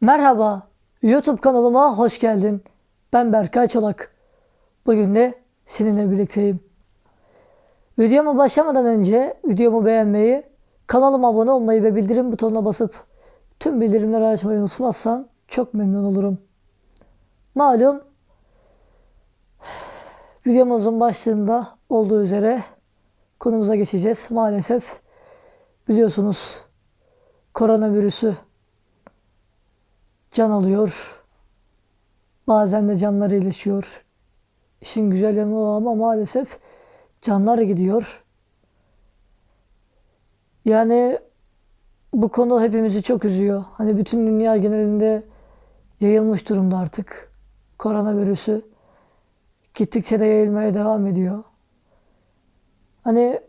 Merhaba, YouTube kanalıma hoş geldin. Ben Berkay Çolak. Bugün de seninle birlikteyim. Videoma başlamadan önce videomu beğenmeyi, kanalıma abone olmayı ve bildirim butonuna basıp tüm bildirimleri açmayı unutmazsan çok memnun olurum. Malum videomuzun başlığında olduğu üzere konumuza geçeceğiz. Maalesef biliyorsunuz koronavirüsü can alıyor. Bazen de canları iyileşiyor. İşin güzel yanı o ama maalesef canlar gidiyor. Yani bu konu hepimizi çok üzüyor. Hani bütün dünya genelinde yayılmış durumda artık. Koronavirüsü gittikçe de yayılmaya devam ediyor. Hani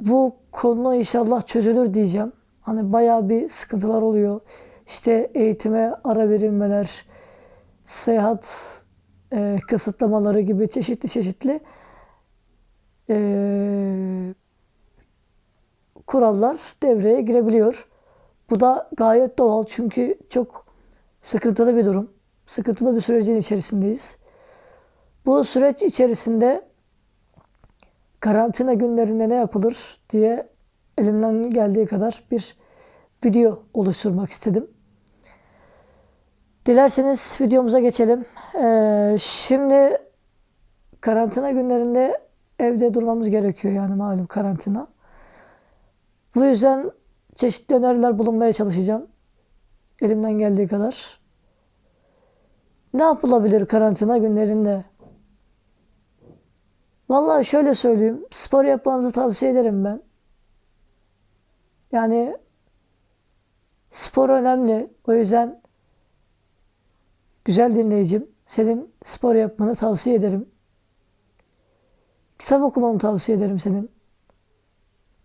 bu konu inşallah çözülür diyeceğim. Hani bayağı bir sıkıntılar oluyor. İşte eğitime ara verilmeler, seyahat e, kısıtlamaları gibi çeşitli çeşitli e, kurallar devreye girebiliyor. Bu da gayet doğal çünkü çok sıkıntılı bir durum. Sıkıntılı bir sürecin içerisindeyiz. Bu süreç içerisinde karantina günlerinde ne yapılır diye elimden geldiği kadar bir video oluşturmak istedim. Dilerseniz videomuza geçelim. Ee, şimdi karantina günlerinde evde durmamız gerekiyor yani malum karantina. Bu yüzden çeşitli öneriler bulunmaya çalışacağım. Elimden geldiği kadar. Ne yapılabilir karantina günlerinde? Vallahi şöyle söyleyeyim. Spor yapmanızı tavsiye ederim ben. Yani spor önemli. O yüzden güzel dinleyicim senin spor yapmanı tavsiye ederim. Kitap okumanı tavsiye ederim senin.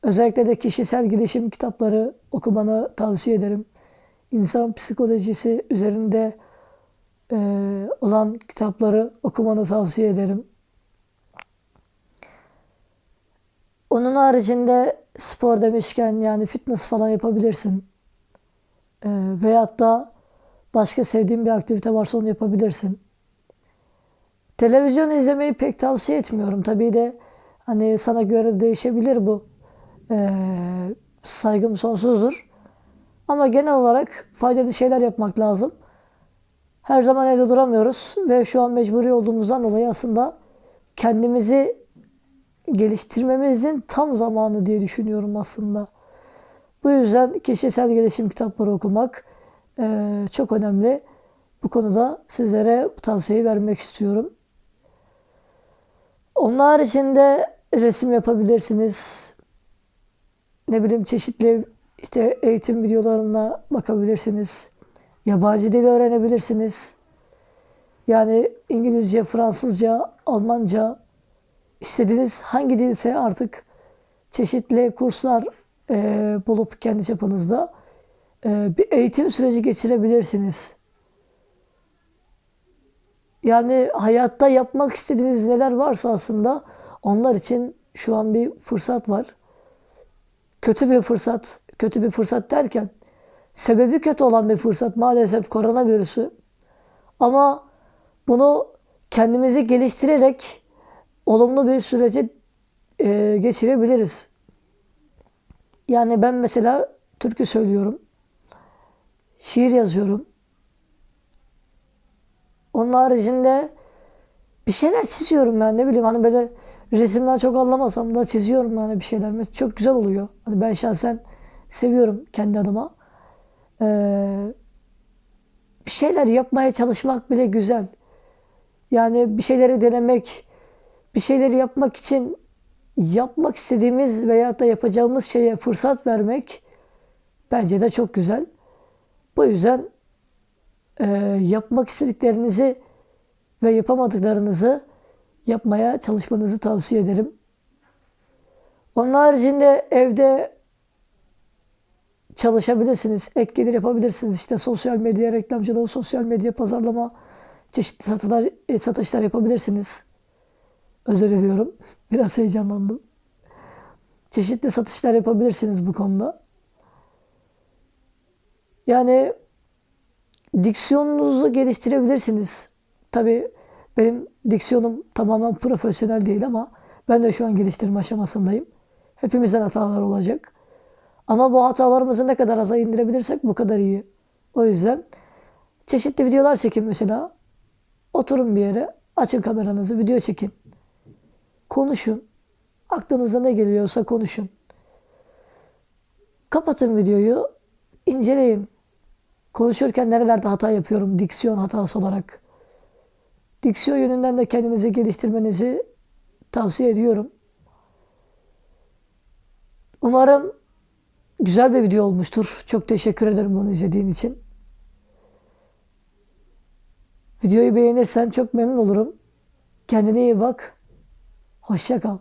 Özellikle de kişisel gelişim kitapları okumanı tavsiye ederim. İnsan psikolojisi üzerinde e, olan kitapları okumanı tavsiye ederim. Onun haricinde spor demişken yani fitness falan yapabilirsin. Ee, veyahut da başka sevdiğin bir aktivite varsa onu yapabilirsin. Televizyon izlemeyi pek tavsiye etmiyorum. Tabii de hani sana göre değişebilir bu. Ee, saygım sonsuzdur. Ama genel olarak faydalı şeyler yapmak lazım. Her zaman evde duramıyoruz ve şu an mecburi olduğumuzdan dolayı aslında kendimizi geliştirmemizin tam zamanı diye düşünüyorum aslında. Bu yüzden kişisel gelişim kitapları okumak e, çok önemli. Bu konuda sizlere bu tavsiyeyi vermek istiyorum. Onun haricinde resim yapabilirsiniz. Ne bileyim çeşitli işte eğitim videolarına bakabilirsiniz. Yabancı dil öğrenebilirsiniz. Yani İngilizce, Fransızca, Almanca, istediğiniz hangi dilse artık çeşitli kurslar e, bulup kendi çapınızda e, bir eğitim süreci geçirebilirsiniz. Yani hayatta yapmak istediğiniz neler varsa aslında onlar için şu an bir fırsat var. Kötü bir fırsat, kötü bir fırsat derken sebebi kötü olan bir fırsat maalesef koronavirüsü. Ama bunu kendimizi geliştirerek olumlu bir süreci e, geçirebiliriz. Yani ben mesela türkü söylüyorum. Şiir yazıyorum. Onun haricinde bir şeyler çiziyorum yani ne bileyim hani böyle resimden çok anlamasam da çiziyorum yani bir şeyler. Mesela çok güzel oluyor. Hani ben şahsen seviyorum kendi adıma. Ee, bir şeyler yapmaya çalışmak bile güzel. Yani bir şeyleri denemek, bir şeyleri yapmak için yapmak istediğimiz veya da yapacağımız şeye fırsat vermek bence de çok güzel. Bu yüzden e, yapmak istediklerinizi ve yapamadıklarınızı yapmaya çalışmanızı tavsiye ederim. Onun haricinde evde çalışabilirsiniz, ek gelir yapabilirsiniz. İşte sosyal medya reklamcılığı, sosyal medya pazarlama, çeşitli satılar, e, satışlar yapabilirsiniz. Özür diliyorum. Biraz heyecanlandım. Çeşitli satışlar yapabilirsiniz bu konuda. Yani diksiyonunuzu geliştirebilirsiniz. Tabii benim diksiyonum tamamen profesyonel değil ama ben de şu an geliştirme aşamasındayım. Hepimizden hatalar olacak. Ama bu hatalarımızı ne kadar aza indirebilirsek bu kadar iyi. O yüzden çeşitli videolar çekin mesela. Oturun bir yere, açın kameranızı, video çekin. Konuşun. Aklınıza ne geliyorsa konuşun. Kapatın videoyu, inceleyin. Konuşurken nerelerde hata yapıyorum diksiyon hatası olarak. Diksiyon yönünden de kendinizi geliştirmenizi tavsiye ediyorum. Umarım güzel bir video olmuştur. Çok teşekkür ederim bunu izlediğin için. Videoyu beğenirsen çok memnun olurum. Kendine iyi bak. Hoşça kal.